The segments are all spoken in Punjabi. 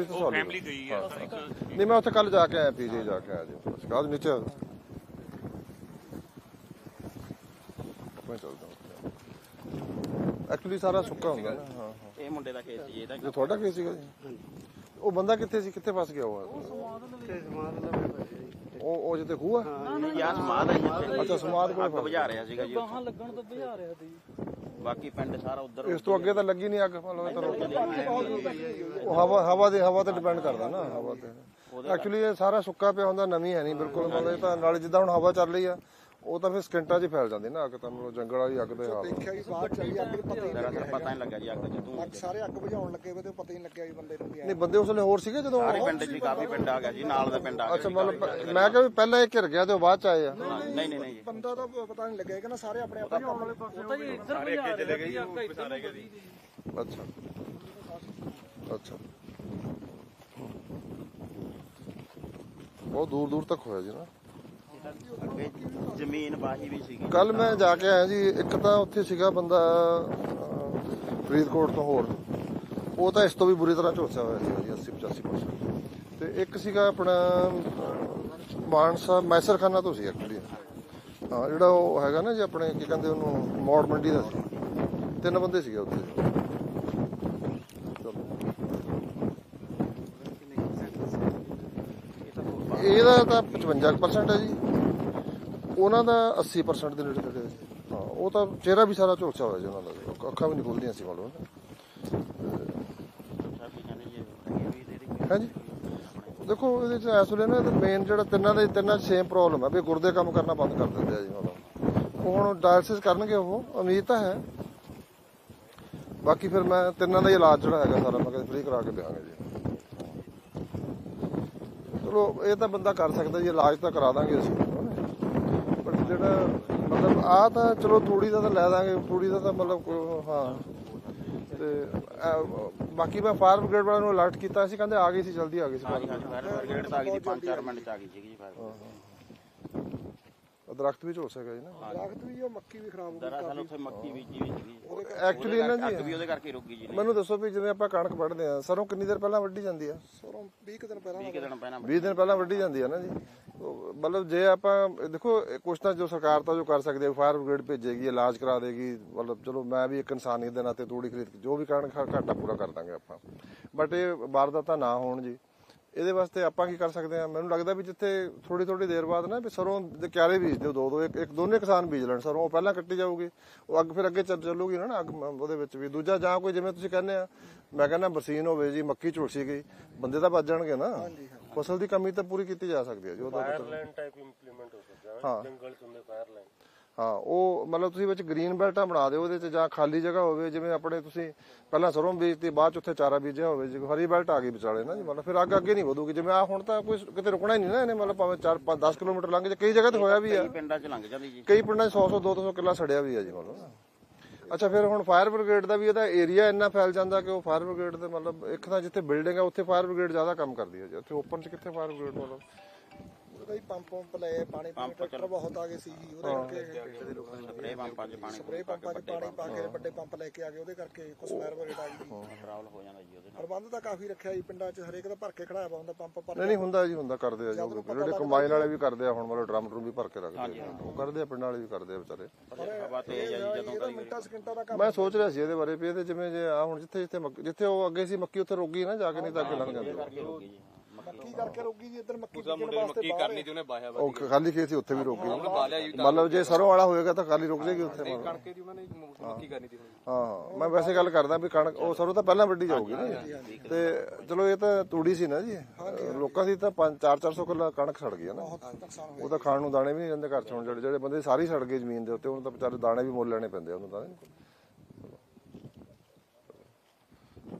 ਤੁਸੀਂ ਤਾਂ ਉਹ ਸੌਲੀ ਫੈਮਿਲੀ ਗਈ ਹੈ ਇੱਕ ਨਹੀਂ ਮੈਂ ਉੱਥੇ ਕੱਲ ਜਾ ਕੇ ਆਇਆ ਪੀਜੀ ਜਾ ਕੇ ਆਇਆ ਜੀ। ਸਕਾਲ ਨੀਚੇ ਮੈਂ ਚੱਲਦਾ ਐਕਚੁਅਲੀ ਸਾਰਾ ਸੁੱਕਾ ਹੁੰਦਾ ਨਾ ਹਾਂ ਹਾਂ। ਇਹ ਮੁੰਡੇ ਦਾ ਕੇਸ ਜੀ ਇਹਦਾ ਇਹ ਤੁਹਾਡਾ ਕੀ ਸੀਗਾ ਜੀ? ਉਹ ਬੰਦਾ ਕਿੱਥੇ ਸੀ? ਕਿੱਥੇ ਫਸ ਗਿਆ ਉਹ? ਉਹ ਉਹ ਜਿੱਤੇ ਖੂਹ ਆ? ਯਾਰ ਸਮਾਦ ਆਈ ਇੱਥੇ। ਅੱਛਾ ਸਮਾਦ ਕੋਲ ਅੱਗ ਫਸ ਬੁਝਾ ਰਿਹਾ ਸੀਗਾ ਜੀ ਉੱਥੇ। ਬਾਹਾਂ ਲੱਗਣ ਤੋਂ ਬੁਝਾ ਰਿਹਾ ਸੀ। ਬਾਕੀ ਪਿੰਡ ਸਾਰਾ ਉਧਰ ਇਸ ਤੋਂ ਅੱਗੇ ਤਾਂ ਲੱਗੀ ਨਹੀਂ ਅੱਗ ਮਤਲਬ ਤਾਂ ਰੋਕ- ਉਹ ਹਵਾ ਹਵਾ ਦੇ ਹਵਾ ਤੇ ਡਿਪੈਂਡ ਕਰਦਾ ਨਾ ਹਵਾ ਤੇ। ਐਕਚੁਅਲੀ ਇਹ ਸਾਰਾ ਸੁੱਕਾ ਪਿਆ ਹੁੰਦਾ ਨਵੀਂ ਹੈ ਨਹੀਂ ਬਿਲਕੁਲ ਮਤਲਬ ਇਹ ਤਾਂ ਨਾਲ ਜਿੱਦਾਂ ਹੁਣ ਹਵਾ ਚੱਲ ਰਹੀ ਆ ਉਹ ਤਾਂ ਫਿਰ ਸਕਿੰਟਾਂ 'ਚ ਹੀ ਫੈਲ ਜਾਂਦੀ ਨਾ ਅੱਗ ਤਾਂ ਮਤਲਬ ਜੰਗਲ ਵਾਲੀ ਅੱਗ ਦੇ ਹਾਲ ਦੇਖਿਆ ਵੀ ਬਾਹਰ ਚੱਲੀ ਅੱਗ ਨੂੰ ਪਤਾ ਹੀ ਨਹੀਂ ਦਰਅਸਲ ਪਤਾ ਨਹੀਂ ਲੱਗਾ ਜੀ ਅੱਗ ਜਦੋਂ ਅੱਗ ਸਾਰੇ ਅੱਗ ਬੁਝਾਉਣ ਲੱਗੇ ਵੇ ਤੇ ਪਤਾ ਹੀ ਨਹੀਂ ਲੱਗਿਆ ਵੀ ਬੰਦੇ ਨੂੰ ਕੀ ਨਹੀਂ ਬੰਦੇ ਉਸ ਵੇਲੇ ਹੋਰ ਸੀਗੇ ਜਦੋਂ ਸਾਰੇ ਪਿੰਡ 'ਚ ਹੀ ਕਾਫੀ ਪਿੰਡ ਆ ਗਿਆ ਜੀ ਨਾਲ ਦਾ ਪਿੰਡ ਆ ਗਿਆ ਅੱਛਾ ਮਤਲਬ ਮੈਂ ਕਿਹਾ ਵੀ ਪਹਿਲਾਂ ਇਹ ਘਿਰ ਗਿਆ ਤੇ ਉਹ ਬਾਅਦ ਚ ਆਏ ਆ। ਨਹੀਂ ਨਹੀਂ ਨਹੀਂ ਜੀ। ਬੰਦਾ ਤਾਂ ਪਤਾ ਨਹੀਂ ਲੱਗਿਆ ਕਿ ਨਾ ਸਾਰੇ ਆਪਣੇ ਜੀ ਇੱਧਰ ਰਿਹਾ ਅੱਛਾ। ਅੱਛਾ। ਬਹੁਤ ਦੂਰ ਦੂਰ ਤੱਕ ਹੋਇਆ ਜੀ ਨਾ। ਅੱਗੇ ਜ਼ਮੀਨ ਬਾਹੀ ਵੀ ਸੀਗੀ। ਕੱਲ ਮੈਂ ਜਾ ਕੇ ਆਇਆ ਜੀ ਇੱਕ ਤਾਂ ਉੱਥੇ ਸੀਗਾ ਬੰਦਾ ਅਹ, ਫਰੀਦਕੋਟ ਤੋਂ ਹੋਰ। ਉਹ ਤਾਂ ਇਸ ਤੋਂ ਵੀ ਬੁਰੀ ਤਰ੍ਹਾਂ ਝੋਸਿਆ ਹੋਇਆ ਸੀ ਜੀ 80 85% ਤੇ ਇੱਕ ਸੀਗਾ ਆਪਣਾ ਅਹ, ਮਾਨਸਾ ਮੈਸਰਖਾਨਾ ਤੋਂ ਸੀ ਐਕਚੁਅਲੀ ਹਾਂ ਜਿਹੜਾ ਉਹ ਹੈਗਾ ਨਾ ਜੀ ਆਪਣੇ ਕੀ ਕਹਿੰਦੇ ਉਹਨੂੰ ਮੌੜ ਮੰਡੀ ਦਾ ਸੀ। ਤਿੰਨ ਬੰਦੇ ਸੀਗੇ ਉੱਥੇ। ਚਲੋ। ਇਹਦਾ ਤਾਂ 55% ਹੈ ਜੀ। ਉਹਨਾਂ ਦਾ 80% ਦੇ ਨੇੜੇ ਤੇੜੇ ਹਾਂ, ਉਹ ਤਾਂ ਚਿਹਰਾ ਵੀ ਸਾਰਾ ਝੁਲਸਿਆ ਹੋਇਆ ਜੀ ਉਹਨਾਂ ਦਾ। ਅੱਖਾਂ ਵੀ ਨਹੀਂ ਖੁੱਲਦੀਆਂ ਸੀ ਮਤਲਬ। ਸਾਡੀ ਦੇਖੋ, ਇਹਦੇ ਚ ਇਸ ਵੇਲੇ ਨਾ ਮੇਨ ਜਿਹੜਾ ਤਿੰਨਾਂ ਦੇ ਤਿੰਨਾਂ ਚ ਸੇਮ ਪ੍ਰੋਬਲਮ ਹੈ ਵੀ ਗੁਰਦੇ ਕੰਮ ਕਰਨਾ ਬੰਦ ਕਰ ਦਿੰਦੇ ਆ ਜੀ ਮਤਲਬ। ਹੁਣ ਡਾਇਲਸਿਸ ਕਰਨਗੇ ਉਹ, ਉਮੀਦ ਤਾਂ ਹੈ। ਬਾਕੀ ਫਿਰ ਮੈਂ ਤਿੰਨਾਂ ਦਾ ਇਲਾਜ ਜਿਹੜਾ ਹੈਗਾ ਸਾਰਾ ਮੈਂ ਫ੍ਰੀ ਕਰਾ ਕੇ ਦਿਆਂਗੇ ਜੀ। ਚਲੋ, ਇਹ ਤਾਂ ਬੰਦਾ ਕਰ ਸਕਦਾ ਜੀ, ਇਲਾਜ ਤਾਂ ਕਰਾ ਦਾਂਗੇ ਅਸੀਂ। ਜਿਹੜਾ ਮਤਲਬ ਆ ਤਾਂ ਚਲੋ ਤੂੜੀ ਦਾ ਤਾਂ ਲੈ ਦਾਂਗੇ ਤੂੜੀ ਦਾ ਤਾਂ ਮਤਲਬ ਕੋਈ- ਹਾਂ। ਤੇ ਅਹ, ਬਾਕੀ ਮੈਂ ਫਾਇਰ ਬ੍ਰਿਗੇਡ ਵਾਲਿਆਂ ਨੂੰ ਅਲਰਟ ਕੀਤਾ ਸੀ ਕਹਿੰਦੇ ਆ ਗਈ ਸੀ ਜਲਦੀ ਆ ਗਈ ਸੀ fire ਹਾਂਜੀ ਫਾਇਰ ਬ੍ਰਿਗੇਡ ਤਾਂ ਆ ਗਈ ਸੀ 5-4 ਮਿੰਟ 'ਚ ਆ ਗਈ ਸੀਗੀ ਜੀ ਫਾਇਰ brigade। ਦਰਖਤ ਵੀ ਝੁਲ ਸਕਦਾ ਜੀ ਨਾ। ਦਰਖਤ ਵੀ ਉਹ ਮੱਕੀ ਵੀ ਖਰਾਬ ਹੋ ਗਈ ਦਰਅਸਲ ਉੱਥੇ ਮੱਕੀ ਬੀਜੀ ਵੀ ਸੀਗੀ ਐਕਚੁਅਲੀ ਨਾ ਅੱਗ ਜੀ ਵੀ ਉਹਦੇ ਕਰਕੇ ਰੁਕ ਗਈ ਜੀ। ਮੈਨੂੰ ਦੱਸੋ ਵੀ ਜਿਵੇਂ ਆਪਾਂ ਕਣਕ ਵੱਢਦੇ ਆ ਸਰੋਂ ਕਿੰਨੀ ਦੇਰ ਪਹਿਲਾਂ ਵੱਢੀ ਜਾਂਦੀ ਆ? ਸਰੋਂ 20 ਕੁ ਦਿਨ ਪਹਿਲਾਂ 20 ਦਿਨ ਪਹਿਲਾਂ 20 ਦਿਨ ਪਹਿਲਾਂ ਵੱਢੀ ਜਾਂਦੀ ਆ ਨਾ ਜੀ। ਮਤਲਬ ਜੇ ਆਪਾਂ, ਦੇਖੋ, ਇਹ ਕੁਛ ਤਾਂ ਜੋ ਸਰਕਾਰ ਤਾਂ ਜੋ ਕਰ ਸਕਦੀ ਹੈ, ਫਾਇਰ ਬ੍ਰਿਗੇਡ ਭੇਜੇਗੀ, ਇਲਾਜ ਕਰਾ ਦੇਗੀ, ਮਤਲਬ ਚਲੋ ਮੈਂ ਵੀ ਇੱਕ ਇਨਸਾਨੀਅਤ ਦੇ ਨਾਤੇ ਤੂੜੀ ਖਰੀਦ ਕੇ ਜੋ ਵੀ ਕਰਨ ਘਾਟਾ ਪੂਰਾ ਕਰ ਦਾਂਗੇ ਆਪਾਂ। ਬਟ ਇਹ ਵਾਰਦਾਤਾਂ ਨਾ ਹੋਣ ਜੀ। ਇਹਦੇ ਵਾਸਤੇ ਆਪਾਂ ਕੀ ਕਰ ਸਕਦੇ ਆ ਮੈਨੂੰ ਲੱਗਦਾ ਵੀ ਜਿੱਥੇ ਥੋੜੀ ਥੋੜੀ ਦੇਰ ਬਾਅਦ ਨਾ ਵੀ ਸਰੋਂ ਦੇ ਕਿਆਰੇ ਬੀਜ ਦਿਓ ਦੋ ਦੋ ਇੱਕ ਇੱਕ ਦੋਨੇ ਕਿਸਾਨ ਬੀਜ ਲੈਣ। ਸਰੋਂ ਉਹ ਪਹਿਲਾਂ ਕੱਟੀ ਜਾਊਗੀ, ਉਹ ਅੱਗ ਫਿਰ ਅੱਗੇ ਚੱਲ, ਚੱਲੂਗੀ ਨਾ ਅੱਗ ਉਹਦੇ ਵਿੱਚ ਵੀ। ਦੂਜਾ ਜਾਂ ਕੋਈ ਜਿਵੇਂ ਤੁਸੀਂ ਕਹਿੰਦੇ ਆ, ਮੈਂ ਕਹਿੰਦਾ ਬਰਸੀਨ ਹੋਵੇ ਜੀ, ਮੱਕੀ ਝੁਲਸੀ ਗਈ ਬੰਦੇ ਤਾਂ ਵੱਜਣਗੇ ਨਾ। ਫਸਲ ਦੀ ਕਮੀ ਤਾਂ ਪੂਰੀ ਕੀਤੀ ਜਾ ਸਕਦੀ ਹੈ ਜੀ ਉਹਦਾ ਟਾਈਪ ਇੰਪਲੀਮੈਂਟ ਹੋ ਸਕਦਾ ਜੰਗਲ ਚ ਹੁੰਦੇ ਫਾਇਰਲਾਈਨ ਹਾਂ ਉਹ ਮਤਲਬ ਤੁਸੀਂ ਵਿੱਚ ਗ੍ਰੀਨ ਬੈਲਟਾਂ ਬਣਾ ਦਿਓ ਉਹਦੇ 'ਚ ਜਾਂ ਖਾਲੀ ਜਗ੍ਹਾ ਹੋਵੇ ਜਿਵੇਂ ਆਪਣੇ ਤੁਸੀਂ ਪਹਿਲਾਂ ਸਰੋਂ ਬੀਜਤੀ ਬਾਅਦ 'ਚ ਉੱਥੇ ਚਾਰਾ ਬੀਜਿਆ ਹੋਵੇ ਜੇ ਹਰੀ ਬੈਲਟ ਆ ਗਈ ਵਿਚਾਲੇ ਨਾ ਜੀ ਮਤਲਬ ਫਿਰ ਅੱਗ ਅੱਗੇ ਨਹੀਂ ਵਧੂਗੀ। ਜਿਵੇਂ ਆ ਹੁਣ ਤਾਂ ਕੋਈ ਕਿਤੇ ਰੁਕਣਾ ਹੀ ਨਹੀਂ ਨਾ ਇਹਨੇ ਮਤਲਬ ਭਾਵੇਂ 4 5 10 ਕਿਲੋਮੀਟਰ ਲੰਘ ਜਾ ਕਈ ਜਗ੍ਹਾ ਤੇ ਹੋਇਆ ਵੀ ਆ। ਕਈ ਪਿੰਡਾਂ 'ਚ ਲੰਘ ਜਾਂਦੀ ਜੀ। ਕਈ ਪਿੰਡਾਂ 'ਚ 100 100 200 ਕਿੱਲਾ ਸੜਿਆ ਵੀ ਆ ਜੀ ਮਤਲਬ ਅੱਛਾ, ਫਿਰ ਹੁਣ ਫਾਇਰ ਬ੍ਰਿਗੇਡ ਦਾ ਵੀ ਇਹਦਾ ਏਰੀਆ ਇੰਨਾ ਫੈਲ ਜਾਂਦਾ ਕਿ ਉਹ ਫਾਇਰ ਬ੍ਰਿਗੇਡ ਦੇ ਮਤਲਬ ਇੱਕ ਤਾਂ ਜਿੱਥੇ ਬਿਲਡਿੰਗ ਆ, ਉੱਥੇ ਫਾਇਰ ਬ੍ਰਿਗੇਡ ਜ਼ਿਆਦਾ ਕੰਮ ਕਰਦੀ ਹੈ ਜੀ ਉੱਥੇ ਓਪਨ 'ਚ ਕਿੱਥੇ ਫਾਇਰ ਬ੍ਰਿਗੇਡ ਮਤਲਬ? ਉਹਦਾ ਹੀ ਪੰਪ ਪੰਪ ਲਏ ਪਾਣੀ ਪੂਣੀ ਟਰੈਕਟਰ ਬਹੁਤ ਆ ਗਏ ਸੀ ਜੀ ਉਹਦੇ ਕਰਕੇ ਸਪਰੇ ਪੰਪਾਂ 'ਚ ਪਾਣੀ ਸਪਰੇ ਪੰਪਾਂ 'ਚ ਪਾਣੀ ਪਾ ਕੇ ਵੱਡੇ ਪੰਪ ਲੈ ਕੇ ਆ ਗਏ ਉਹਦੇ ਕਰਕੇ ਕੁਛ ਫਾਇਰ ਬ੍ਰਿਗੇਡ ਆ ਗਈ ਜੀ। ਟਰੈਵਲ ਹੋ ਜਾਂਦਾ ਜੀ ਉਹਦੇ ਨਾਲ। ਪ੍ਰਬੰਧ ਤਾਂ ਕਾਫੀ ਰੱਖਿਆ ਜੀ ਪਿੰਡਾਂ 'ਚ ਹਰੇਕ ਦਾ ਭਰ ਕੇ ਖੜਾਇਆ ਹੁੰਦਾ ਪੰਪ ਪਰ ਨਹੀਂ ਨਹੀਂ ਹੁੰਦਾ ਜੀ ਹੁੰਦਾ ਕਰਦੇ ਆ ਜੀ ਉਹ ਜਿਹੜੇ ਕੰਬਾਈਨ ਵਾਲੇ ਵੀ ਕਰਦੇ ਆ ਹੁਣ ਮਤਲਬ ਡਰਮ ਡਰੂਮ ਵੀ ਭਰ ਕੇ ਰੱਖਦੇ ਆ। ਉਹ ਕਰਦੇ ਆ ਪਿੰਡ ਵਾਲੇ ਵੀ ਕਰਦੇ ਆ ਵਿਚਾਰੇ। ਹਵਾ ਤੇਜ਼ ਆ ਜੀ ਜਦੋਂ ਇਹਦਾ ਮਿੰਟਾਂ ਸਕਿੰਟਾਂ ਦਾ ਕੰਮ ਮੈਂ ਸੋਚ ਰਿਹਾ ਸੀ ਇਹਦੇ ਬਾਰੇ ਵੀ ਇਹਦੇ ਜਿਵੇਂ ਜੇ ਆ ਹੁਣ ਜਿੱਥੇ ਜਿੱਥੇ ਜਿੱਥੇ ਉਹ ਅੱਗੇ ਸੀ ਮੱਕੀ ਉੱਥੇ ਰੁਕ ਗਈ ਨਾ ਜਾ ਕੇ ਨਹੀਂ ਤਾਂ ਅੱਗੇ ਲੰਘ ਜਾਂਦੀ। ਮੱਕੀ ਕਰਕੇ ਰੋਗੀ ਜੀ ਇੱਧਰ ਮੱਕੀ ਬੀਜਣ ਵਾਸਤੇ ਬਾਹਰ ਹੈ। ਤੇ ਉਹਨੇ ਬਾਹਿਆ ਉਹ ਖਾਲੀ ਖੇਤ ਸੀ ਉੱਥੇ ਵੀ ਰੁਕ ਗਈ ਮਤਲਬ ਜੇ ਸਰੋਂ ਵਾਲਾ ਹੋਏਗਾ ਤਾਂ ਖਾਲੀ ਰੁਕ ਜਾਏਗੀ ਉੱਥੇ ਮਤਲਬ। ਕਣਕੇ ਦੀ ਉਹਨਾਂ ਨੇ ਮੱਕੀ ਕਰਨੀ ਸੀ ਹਾਂ ਹਾਂ ਮੈਂ ਵੈਸੇ ਗੱਲ ਕਰਦਾ ਵੀ ਕਣਕ ਉਹ ਸਰੋਂ ਤਾਂ ਪਹਿਲਾਂ ਵੱਢੀ ਜਾਊਗੀ ਨਾ। ਤੇ ਚਲੋ ਇਹ ਤਾਂ ਤੂੜੀ ਸੀ ਨਾ ਜੀ। ਲੋਕਾਂ ਦੀ ਤਾਂ 5 4 400 ਕਿੱਲਾ ਕਣਕ ਸੜ ਗਈ ਹੈ ਨਾ। ਨੁਕਸਾਨ ਉਹ ਤਾਂ ਖਾਣ ਨੂੰ ਦਾਣੇ ਵੀ ਨਹੀਂ ਜਾਂਦੇ ਘਰ ਚ ਜਿਹੜੇ ਜਿਹੜੇ ਬੰਦੇ ਸਾਰੀ ਸੜ ਗਏ ਜ਼ਮੀਨ ਦੇ ਉੱਤੇ ਉਹਨਾਂ ਤਾਂ ਵਿਚਾਰੇ ਦਾਣੇ ਵੀ ਮੁੱਲ ਲੈਣੇ ਪੈਂਦੇ ਆ ਉਹਨੂੰ ਤਾਂ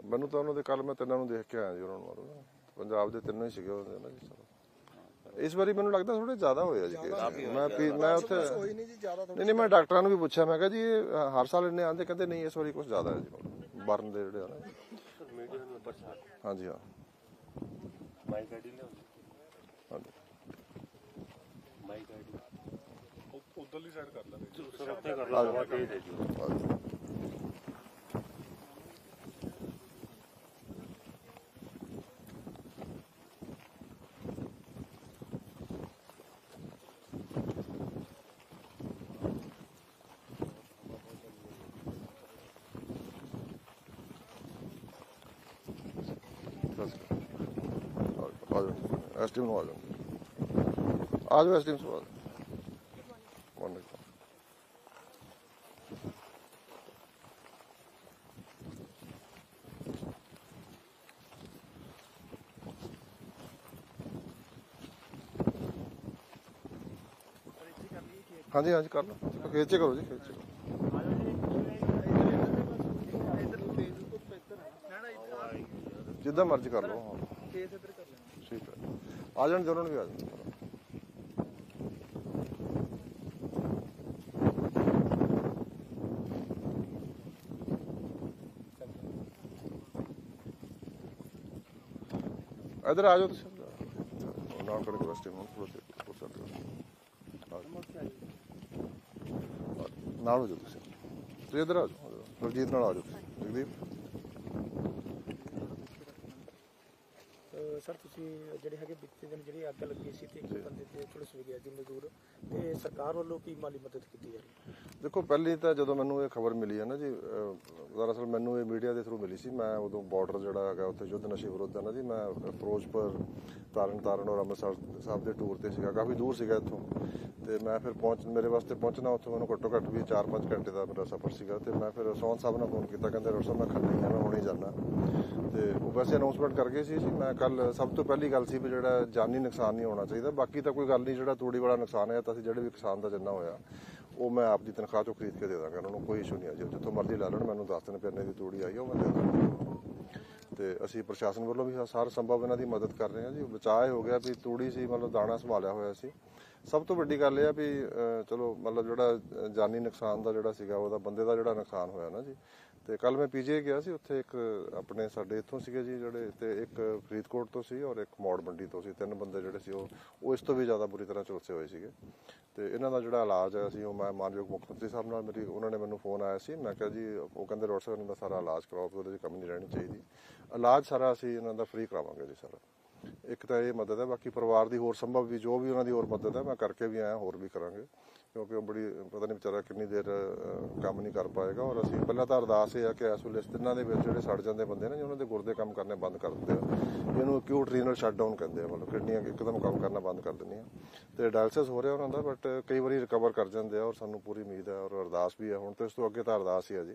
ਮੈਨੂੰ ਤਾਂ ਉਹਨਾਂ ਦੇ ਕੱਲ ਮੈਂ ਤਿੰਨਾਂ ਨੂੰ ਦੇਖ ਕੇ ਆਇਆ ਜੀ ਉਹਨਾਂ ਨੂੰ ਪੰਜਾਬ ਦੇ ਤਿੰਨੋਂ ਹੀ ਸੀਗੇ ਉਹਦੇ ਨਾ ਜੀ ਸਾਰੇ। ਇਸ ਵਾਰੀ ਮੈਨੂੰ ਲੱਗਦਾ ਥੋੜੇ ਜ਼ਿਆਦਾ ਹੋਇਆ ਜੀ case। ਮੈਂ ਪੀ- ਮੈਂ ਉੱਥੇ ਕੋਈ ਨਹੀਂ ਜੀ ਜ਼ਿਆਦਾ ਨਹੀਂ ਨਹੀਂ ਮੈਂ ਡਾਕਟਰਾਂ ਨੂੰ ਵੀ ਪੁੱਛਿਆ ਮੈਂ ਕਿਹਾ ਜੀ ਇਹ ਹਰ ਸਾਲ ਇੰਨੇ ਆਂਦੇ ਕਹਿੰਦੇ ਨਹੀਂ ਇਸ ਵਾਰੀ ਕੁਝ ਜ਼ਿਆਦਾ ਹੈ ਜੀ। ਬਰਨ ਦੇ ਜਿਹੜੇ ਆ ਨਾ ਮੀਡੀਆ ਨੂੰ ਬਰਸਾਤ ਹਾਂਜੀ ਹਾਂ। ਮਾਈਕ ਆਈਡੀ ਲਿਆਉਂਦੇ ਹਾਂਜੀ ਮਾਈਕ ਆਈਡੀ ਉਧਰਲੀ ਸਾਈਡ ਕਰ ਲਾਂਗੇ ਸਰ ਉੱਤੇ ਕਰ ਲਾ। ਸਤਿ ਸ਼੍ਰੀ ਅਕਾਲ ਆ ਜਾਓ ਐਸਟੀਮ ਨੂੰ ਆ ਜਾਓ। ਆ ਜਾਓ ਐਸਟੀਮ ਨੂੰ ਆ ਹਾਂਜੀ ਹਾਂਜੀ, ਕਰ ਲਓ। ਖੇਚ ਕਰੋ ਜੀ ਖੇਚ ਕਰੋ। ਜਿੱਦਾਂ ਮਰਜ਼ੀ ਕਰ ਲਓ। ਹਾਂ ਇੱਧਰ ਠੀਕ ਹੈ। ਆ ਜਾਣ ਦਿਓ ਵੀ ਆ ਜਾਣ। ਇਧਰ ਆ ਜਾਓ ਤੁਸੀਂ। ਨਾਲ ਕਰਕੇ ਰਸਤੇ ਨੂੰ ਥੋੜਾ ਜਿਹਾ ਪੁੱਛ ਸਕਦੇ ਨਾਲ ਹੋ ਜਾਓ ਤੁਸੀਂ। ਤੁਸੀਂ ਇਧਰ ਆ ਜਾਓ। ਗੁਰਜੀਤ ਨਾਲ ਆ ਜਾਓ। ਤੁਸੀਂ ਜਗਦੀਪ। ਸਰ ਤੁਸੀਂ ਜਿਹੜੇ ਹੈਗੇ ਬੀਤੇ ਦਿਨ ਜਿਹੜੀ ਅੱਗ ਲੱਗੀ ਸੀ ਤੇ ਇੱਕ ਬੰਦੇ ਤੇ ਪੁਲਿਸ ਵੀ ਗਿਆ ਜੀ ਮਜ਼ਦੂਰ ਤੇ ਸਰਕਾਰ ਵੱਲੋਂ ਕੀ ਮਾਲੀ ਮਦਦ ਕੀਤੀ ਜਾ ਰਹੀ ਹੈ? ਦੇਖੋ, ਪਹਿਲੀ ਤਾਂ ਜਦੋਂ ਮੈਨੂੰ ਇਹ ਖਬਰ ਮਿਲੀ ਹੈ ਨਾ ਜੀ ਦਰਅਸਲ ਮੈਨੂੰ ਇਹ ਮੀਡੀਆ ਦੇ ਥਰੂ ਮਿਲੀ ਸੀ। ਮੈਂ ਉਦੋਂ ਬਾਰਡਰ ਜਿਹੜਾ ਹੈਗਾ, ਉੱਥੇ ਯੁੱਧ ਨਸ਼ੇ ਵਿਰੁੱਧ ਹੈ ਨਾ ਜੀ, ਮੈਂ ਫਿਰੋਜ਼ਪੁਰ ਤਾਰਨ ਤਾਰਨ ਔਰ ਅੰਮ੍ਰਿਤਸਰ ਸਾਹਿਬ ਦੇ ਟੂਰ ਤੇ ਸੀਗਾ, ਕਾਫੀ ਦੂਰ ਸੀਗਾ ਇੱਥੋਂ। ਤੇ ਮੈਂ ਫਿਰ ਪਹੁੰਚ, ਮੇਰੇ ਵਾਸਤੇ ਪਹੁੰਚਣਾ ਉੱਥੋਂ ਮੈਨੂੰ ਘੱਟੋ ਘੱਟ ਵੀ 4-5 ਘੰਟੇ ਦਾ ਮੇਰਾ ਸਫ਼ਰ ਸੀਗਾ। ਤੇ ਮੈਂ ਫਿਰ ਸੌਨ ਸਾਹਿਬ ਨਾਲ ਫੋਨ ਕੀਤਾ, ਕਹਿੰਦੇ ਡਾਕਟਰ ਸਾਹਿਬ, ਮੈਂ ਖੰਨੇ ਆ, ਮੈਂ ਹੁਣੇ ਜਾਣਾ ਤੇ ਉਹ ਵੈਸੇ ਅਨਾਉਂਸਮੈਂਟ ਕਰ ਗਏ ਸੀ ਜੀ, ਮੈਂ ਕੱਲ ਸਭ ਤੋਂ ਪਹਿਲੀ ਗੱਲ ਸੀ ਵੀ ਜਿਹੜਾ ਜਾਨੀ ਨੁਕਸਾਨ ਨਹੀਂ ਹੋਣਾ ਚਾਹੀਦਾ। ਬਾਕੀ ਤਾਂ ਕੋਈ ਗੱਲ ਨਹੀਂ, ਜਿਹੜਾ ਤੂੜੀ ਵਾਲਾ ਨੁਕਸਾਨ ਹੈ, ਤਾਂ ਅਸੀਂ ਜਿਹੜੇ ਵੀ ਕਿਸਾਨ ਦਾ ਜਿੰਨਾ ਹੋਇਆ ਉਹ ਮੈਂ ਆਪਦੀ ਤਨਖਾਹ ਚੋਂ ਖਰੀਦ ਕੇ ਦੇ ਦਾਂਗਾ ਉਹਨਾਂ ਨੂੰ ਕੋਈ ਇਸ਼ੂ ਨਹੀਂ ਆ। ਜੀ ਜਿੱਥੋਂ ਮਰਜ਼ੀ ਲੈ ਲੈਣ ਮੈਨੂੰ ਦੱਸ ਦੇਣ ਵੀ ਇੰਨੇ ਦੀ ਤੂੜੀ ਆਈ ਆ, ਉਹ ਮੈਂ ਦੇ ਦਾਂਗਾ। ਤੇ ਅਸੀਂ ਪ੍ਰਸ਼ਾਸਨ ਵੱਲੋਂ ਵੀ ਸਾਰ ਸੰਭਵ ਇਹਨਾਂ ਦੀ ਮਦਦ ਕਰ ਰਹੇ ਹਾਂ ਜੀ। ਬਚਾਅ ਹੋ ਗਿਆ ਵੀ ਤੂੜੀ ਸੀ ਮਤਲਬ ਦਾਣਾ ਸੰਭਾਲਿਆ ਹੋਇਆ ਸੀ। ਸਭ ਤੋਂ ਵੱਡੀ ਗੱਲ ਇਹ ਆ ਵੀ ਚਲੋ ਮਤਲਬ ਜਿਹੜਾ ਜਾਨੀ ਨੁਕਸਾਨ ਦਾ ਜਿਹੜਾ ਸੀਗਾ ਉਹਦਾ ਬੰਦੇ ਦਾ ਜਿਹੜਾ ਨੁਕਸਾਨ ਹੋਇਆ ਨਾ ਜੀ। ਤੇ ਕੱਲ ਮੈਂ ਪੀਜੇ ਗਿਆ ਸੀ ਉੱਥੇ ਇੱਕ ਆਪਣੇ ਸਾਡੇ ਇੱਥੋਂ ਸੀਗੇ ਜੀ ਜਿਹੜੇ ਤੇ ਇੱਕ ਫਰੀਦਕੋਟ ਤੋਂ ਸੀ ਔਰ ਇੱਕ ਮੌੜ ਮੰਡੀ ਤੋਂ ਸੀ। ਤਿੰਨ ਬੰਦੇ ਜਿਹੜੇ ਸੀ ਉਹ ਉਹ ਇਸ ਤੋਂ ਵੀ ਜ਼ਿਆਦਾ ਬੁਰੀ ਤਰ੍ਹਾਂ ਝੁਲਸੇ ਹੋਏ ਸੀਗੇ। ਤੇ ਇਹਨਾਂ ਦਾ ਜਿਹੜਾ ਇਲਾਜ ਹੈ, ਅਸੀਂ ਉਹ ਮੈਂ ਮਾਨਯੋਗ ਮੁੱਖ ਮੰਤਰੀ ਸਾਹਿਬ ਨਾਲ ਮੇਰੀ, ਉਹਨਾਂ ਨੇ ਮੈਨੂੰ ਫੋਨ ਆਇਆ ਸੀ, ਮੈਂ ਕਿਹਾ ਜੀ, ਉਹ ਕਹਿੰਦੇ ਡਾਕਟਰ ਸਾਹਿਬ, ਇਹਨਾਂ ਦਾ ਸਾਰਾ ਇਲਾਜ ਕਰਾਓ ਉਹਦੇ 'ਚ ਕਮੀ ਨਹੀਂ ਰਹਿਣੀ ਚਾਹੀਦੀ। ਇਲਾਜ ਸਾਰਾ ਅਸੀਂ ਇਹਨਾਂ ਦਾ ਫ੍ਰੀ ਕਰਾਵਾਂਗੇ ਜੀ ਸਾਰਾ। ਇੱਕ ਤਾਂ ਇਹ ਮਦਦ ਹੈ, ਬਾਕੀ ਪਰਿਵਾਰ ਦੀ ਹੋਰ ਸੰਭਵ ਵੀ, ਜੋ ਵੀ ਉਹਨਾਂ ਦੀ ਹੋਰ ਮਦਦ ਹੈ, ਮੈਂ ਕਰਕੇ ਵੀ ਆਇਆ, ਹੋਰ ਵੀ ਕਰਾਂਗੇ। ਕਿਉਂਕਿ ਉਹ ਬੜੀ, ਪਤਾ ਨਹੀਂ ਵਿਚਾਰਾ ਕਿੰਨੀ ਦੇਰ ਕੰਮ ਨਹੀਂ ਕਰ ਪਾਏਗਾ ਔਰ ਅਸੀਂ ਪਹਿਲਾਂ ਤਾਂ ਅਰਦਾਸ ਇਹ ਆ ਕਿ ਇਸ ਵੇਲੇ ਇਸ ਦੇ ਵਿੱਚ ਜਿਹੜੇ ਸੜ ਜਾਂਦੇ ਬੰਦੇ ਨੇ, ਜੀ ਉਹਨਾਂ ਦੇ ਗੁਰਦੇ ਕੰਮ ਕਰਨੇ ਬੰਦ ਕਰ ਦਿੰਦੇ ਆ। ਇਹਨੂੰ ਅਕਿਊਟ ਰੀਨਲ ਸ਼ਟਡਾਊਨ ਕਹਿੰਦੇ ਆ, ਮਤਲਬ ਕਿਡਨੀਆਂ ਇੱਕਦਮ ਕੰਮ ਕਰਨਾ ਬੰਦ ਕਰ ਦਿੰਦੀਆਂ। ਤੇ ਡਾਇਲਸਿਸ ਹੋ ਰਿਹਾ ਉਹਨਾਂ ਦਾ ਬਟ ਕਈ ਵਾਰੀ ਰਿਕਵਰ ਕਰ ਜਾਂਦੇ ਆ ਔਰ ਸਾਨੂੰ ਪੂਰੀ ਉਮੀਦ ਹੈ ਔਰ ਅਰਦਾਸ ਵੀ ਹੈ। ਹੁਣ ਤੇ ਇਸ ਤੋਂ ਅੱਗੇ ਤਾਂ ਅਰਦਾਸ ਹੀ ਹੈ ਜੀ।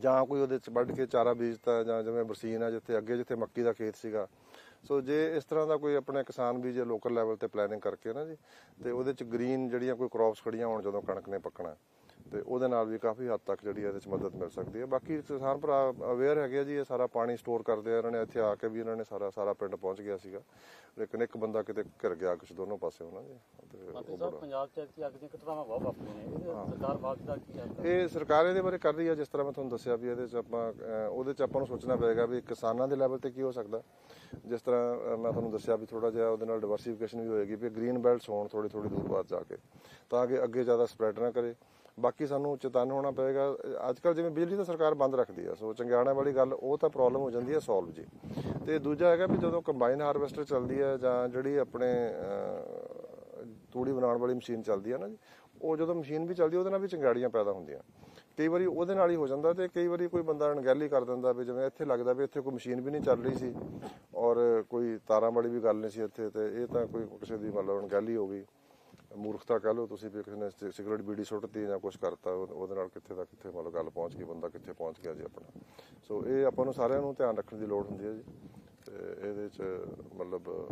ਜਾਂ ਕੋਈ ਉਹਦੇ ਚ ਵੱਢ ਕੇ ਚਾਰਾ ਬੀਜਤਾ ਜਾਂ ਜਿਵੇਂ ਬਰਸੀਨ ਆ ਜਿੱਥੇ ਅੱਗੇ ਜਿੱਥੇ ਮੱਕੀ ਦਾ ਖੇਤ ਸੀਗਾ। ਸੋ ਜੇ ਇਸ ਤਰ੍ਹਾਂ ਦਾ ਕੋਈ ਆਪਣੇ ਕਿਸਾਨ ਵੀ ਜੇ ਲੋਕਲ ਲੈਵਲ ਤੇ ਪਲੈਨਿੰਗ ਕਰਕੇ ਨਾ ਜੀ, ਤੇ ਉਹਦੇ ਚ ਗ੍ਰੀਨ ਜਿਹੜੀਆਂ ਕੋਈ ਕ੍ਰੌਪਸ ਖੜੀਆਂ ਹੋਣ ਜਦੋਂ ਕਣਕ ਨੇ ਪੱਕਣਾ। ਤੇ ਉਹਦੇ ਨਾਲ ਵੀ ਕਾਫੀ ਹੱਦ ਤੱਕ ਜਿਹੜੀ ਇਹਦੇ ਚ ਮਦਦ ਮਿਲ ਸਕਦੀ ਹੈ। ਬਾਕੀ ਕਿਸਾਨ ਭਰਾ ਅਵੇਅਰ ਹੈਗੇ ਆ ਜੀ ਇਹ ਸਾਰਾ ਪਾਣੀ ਸਟੋਰ ਕਰਦੇ ਆ। ਇਹਨਾਂ ਨੇ ਇੱਥੇ ਆ ਕੇ ਵੀ ਇਹਨਾਂ ਨੇ ਸਾਰਾ ਸਾਰਾ ਪਿੰਡ ਪਹੁੰਚ ਗਿਆ ਸੀਗਾ। ਲੇਕਿਨ ਇੱਕ ਬੰਦਾ ਕਿਤੇ ਘਿਰ ਗਿਆ ਕੁਛ ਦੋਨੋਂ ਪਾਸੇ ਉਹਨਾਂ ਦੇ। ਤੇ ਉਹ ਫਤਿਹ ਬੜਾ- ਸਾਹਿਬ ਪੰਜਾਬ ਚ ਐਤਕੀ ਅੱਗ ਦੀਆਂ ਘਟਨਾਵਾਂ ਬਹੁਤ ਵਾਪਰੀਆਂ ਨੇ। ਇਹਦੇ ਸਰਕਾਰ ਬਾਅਦ ਦਾ ਕੀ ਹੈ? ਇਹ ਸਰਕਾਰ ਇਹਦੇ ਬਾਰੇ ਕਰ ਰਹੀ ਹੈ ਜਿਸ ਤਰ੍ਹਾਂ ਮੈਂ ਤੁਹਾਨੂੰ ਦੱਸਿਆ ਵੀ ਇਹਦੇ ਚ ਆਪਾਂ ਉਹਦੇ ਚ ਆਪਾਂ ਨੂੰ ਸੋਚਣਾ ਪਏਗਾ ਵੀ ਕਿਸਾਨਾਂ ਦੇ ਲੈਵਲ ਤੇ ਕੀ ਹੋ ਸਕਦਾ। ਜਿਸ ਤਰ੍ਹਾਂ ਮੈਂ ਤੁਹਾਨੂੰ ਦੱਸਿਆ ਵੀ ਥੋੜਾ ਜਿਹਾ ਉਹਦੇ ਨਾਲ ਡਿਵਰਸਿਫਿਕੇਸ਼ਨ ਵੀ ਹੋਏਗੀ ਵੀ ਗ੍ਰੀਨ ਬੈਲਟਸ ਹੋਣ ਥੋੜੀ ਥੋੜੀ ਦੂਰ ਬਾਅਦ ਜਾ ਕੇ। ਤਾਂ ਕਿ ਅੱਗੇ ਜ਼ਿਆਦਾ ਸਪਰੈਡ ਨਾ ਕਰੇ। ਬਾਕੀ ਸਾਨੂੰ ਚੇਤਨ ਹੋਣਾ ਪਏਗਾ। ਅੱਜ ਕੱਲ ਜਿਵੇਂ ਬਿਜਲੀ ਤਾਂ ਸਰਕਾਰ ਬੰਦ ਰੱਖਦੀ ਆ, ਸੋ ਚੰਗਿਆਣਾ ਵਾਲੀ ਗੱਲ, ਉਹ ਤਾਂ ਪ੍ਰੋਬਲਮ ਹੋ ਜਾਂਦੀ ਹੈ ਸੋਲਵ ਜੀ। ਤੇ ਦੂਜਾ ਹੈਗਾ ਵੀ ਜਦੋਂ ਕੰਬਾਈਨ ਹਾਰਵੈਸਟਰ ਚੱਲਦੀ ਹੈ ਜਾਂ ਜਿਹੜੀ ਆਪਣੇ ਤੂੜੀ ਬਣਾਉਣ ਵਾਲੀ ਮਸ਼ੀਨ ਚੱਲਦੀ ਹੈ ਨਾ ਜੀ, ਉਹ ਜਦੋਂ ਮਸ਼ੀਨ ਵੀ ਚੱਲਦੀ ਉਹਦੇ ਨਾਲ ਵੀ ਚੰਗਾੜੀਆਂ ਪੈਦਾ ਹੁੰਦੀਆਂ। ਕਈ ਵਾਰੀ ਉਹਦੇ ਨਾਲ ਹੀ ਹੋ ਜਾਂਦਾ ਤੇ ਕਈ ਵਾਰੀ ਕੋਈ ਬੰਦਾ ਅਣਗਹਿਲੀ ਕਰ ਦਿੰਦਾ ਵੀ ਜਿਵੇਂ ਇੱਥੇ ਲੱਗਦਾ ਵੀ ਇੱਥੇ ਕੋਈ ਮਸ਼ੀਨ ਵੀ ਨਹੀਂ ਚੱਲ ਰਹੀ ਸੀ, ਔਰ ਕੋਈ ਤਾਰਾਂ ਵਾਲੀ ਵੀ ਗੱਲ ਨਹੀਂ ਸੀ ਇੱਥੇ ਤੇ ਇਹ ਤਾਂ ਕੋਈ ਕਿਸੇ ਦੀ ਮਤਲਬ ਅਣਗਹਿਲੀ ਹੋ ਗਈ। ਮੂਰਖਤਾ ਕਹ ਲਓ, ਤੁਸੀਂ ਵੀ ਕਿਸੇ ਨੇ ਸਿਗਰਟ, ਬੀੜੀ ਸੁੱਟਤੀ ਜਾਂ ਕੁਝ ਕਰਤਾ ਉਹਦੇ ਨਾਲ ਕਿੱਥੇ ਦਾ ਕਿੱਥੇ ਮਤਲਬ ਗੱਲ ਪਹੁੰਚ ਗਈ, ਬੰਦਾ ਕਿੱਥੇ ਪਹੁੰਚ ਗਿਆ ਜੀ ਆਪਣਾ। ਸੋ ਇਹ ਆਪਾਂ ਨੂੰ ਸਾਰਿਆਂ ਨੂੰ ਧਿਆਨ ਰੱਖਣ ਦੀ ਲੋੜ ਹੁੰਦੀ ਹੈ ਜੀ। ਤੇ ਇਹਦੇ ਚ ਮਤਲਬ